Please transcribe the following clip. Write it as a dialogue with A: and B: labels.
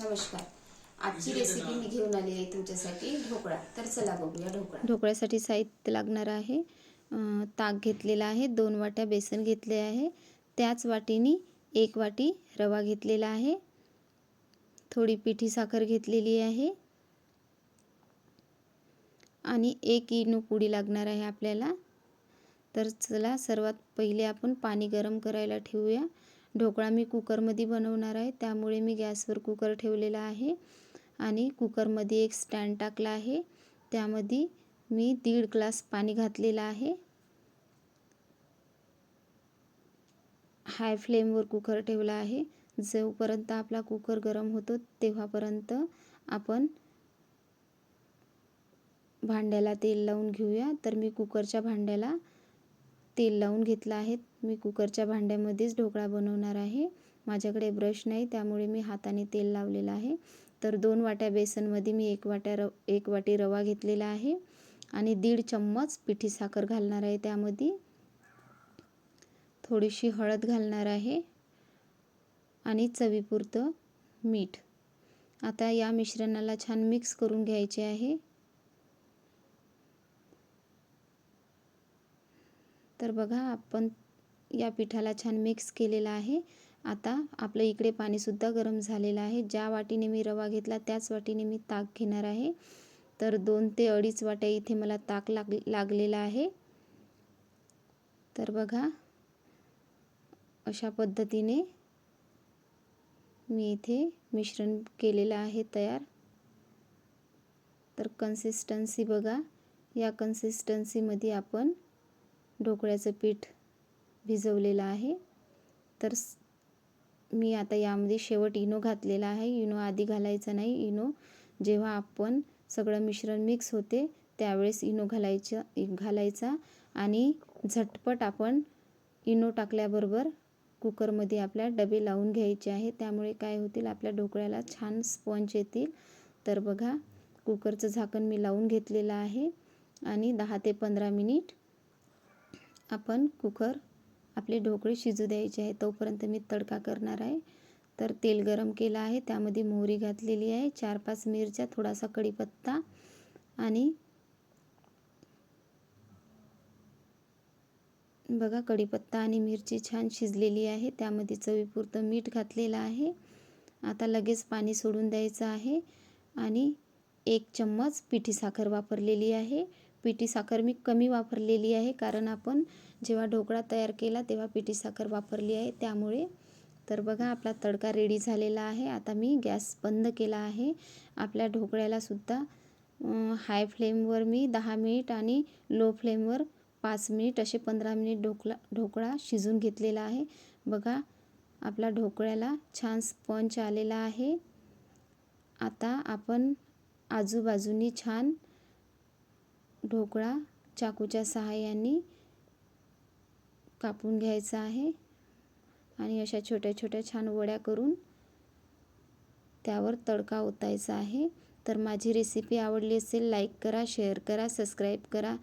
A: नमस्कार. आजची रेसिपी मी घेऊन आली आहे तुमच्यासाठी ढोकळा. तर चला बघूया ढोकळा.
B: ढोकळ्यासाठी साहित्य लागणार आहे. ताक घेतलेला आहे दोन वाट्या बेसन घेतले आहे. त्याच वाटीनी एक वाटी रवा घेतलेला आहे. थोडी पिठी साखर घेतलेली आहे. आणि एक इनू पुडी लागणार आहे आपल्याला. तर चला सर्वात पहिले आपण पाणी गरम करायला ठेवूया. ढोकळा मी कुकरमध्ये बनवणार आहे. त्यामुळे मी गॅसवर कुकर ठेवलेला आहे आणि कुकरमध्ये एक स्टँड टाकला आहे. त्यामध्ये मी दीड ग्लास पाणी घातलेलं आहे. हाय फ्लेमवर कुकर ठेवला आहे. जोपर्यंत आपला कुकर गरम होतो तेव्हापर्यंत आपण भांड्याला तेल लावून घेऊया. तर मी कुकरच्या भांड्याला तेल लावून घेतलं आहे. मी कुकरच्या भांड्यामध्येच ढोकळा बनवणार आहे. माझ्याकडे ब्रश नाही त्यामुळे मी हाताने तेल लावलेलं आहे. तर दोन वाट्या बेसनमध्ये मी एक वाट्या र एक वाटी रवा घेतलेला आहे आणि दीड चम्मच पिठी साखर घालणार आहे त्यामध्ये. थोडीशी हळद घालणार आहे आणि चवीपुरतं मीठ. आता या मिश्रणाला छान मिक्स करून घ्यायचे आहे. तर बघा आपण या पिठाला छान मिक्स केलेला आहे. आता आपलं इकडे पाणीसुद्धा गरम झालेलं आहे. ज्या वाटीने मी रवा घेतला त्याच वाटीने मी ताक घेणार आहे. तर दोन ते अडीच वाट्या इथे मला ताक लाग लागलेला आहे. तर बघा अशा पद्धतीने मी इथे मिश्रण केलेलं आहे तयार. तर कन्सिस्टन्सी बघा या कन्सिस्टन्सीमध्ये आपण ढोकळ्याचं पीठ भिजवलेलं आहे. तर मी आता यामध्ये शेवट इनो घातलेला आहे. इनो आधी घालायचा नाही. इनो जेव्हा आपण सगळं मिश्रण मिक्स होते त्यावेळेस इनो घालायचं घालायचा आणि झटपट आपण इनो टाकल्याबरोबर कुकरमध्ये आपल्या डबे लावून घ्यायचे आहे त्यामुळे काय होतील? आपल्या ढोकळ्याला छान स्पॉन्ज येतील. तर बघा कुकरचं झाकण मी लावून घेतलेलं आहे आणि दहा ते पंधरा मिनिट आपण कुकर आपले ढोकळे शिजू द्यायचे आहे. तोपर्यंत मी तडका करणार आहे. तर तेल गरम केलं आहे. त्यामध्ये मोहरी घातलेली आहे. चार पाच मिरच्या थोडासा कढीपत्ता आणि बघा कढीपत्ता आणि मिरची छान शिजलेली आहे. त्यामध्ये चवीपुरतं मीठ घातलेलं आहे. आता लगेच पाणी सोडून द्यायचं आहे आणि एक चम्मच पिठी साखर वापरलेली आहे. पिठी साखर मी कमी वापरलेली आहे कारण आपण जेव्हा ढोकळा तयार केला तेव्हा पिठी साखर वापरली आहे. त्यामुळे तर बघा आपला तडका रेडी झालेला आहे. आता मी गॅस बंद केला आहे. आपल्या ढोकळ्यालासुद्धा हाय फ्लेमवर मी दहा मिनिट आणि लो फ्लेमवर पाच मिनिट असे पंधरा मिनिट ढोकळा ढोकळा शिजून घेतलेला आहे. बघा आपला ढोकळ्याला छान स्पंच आलेला आहे. आता आपण आजूबाजूनी छान ढोकळा चाकूच्या सहाय्याने कापून घ्यायचा आहे. आणि अशा छोट्या छोट्या छान वड्या करून त्यावर तडका ओतायचा आहे. तर माझी रेसिपी आवडली असेल लाईक करा शेअर करा सबस्क्राईब करा.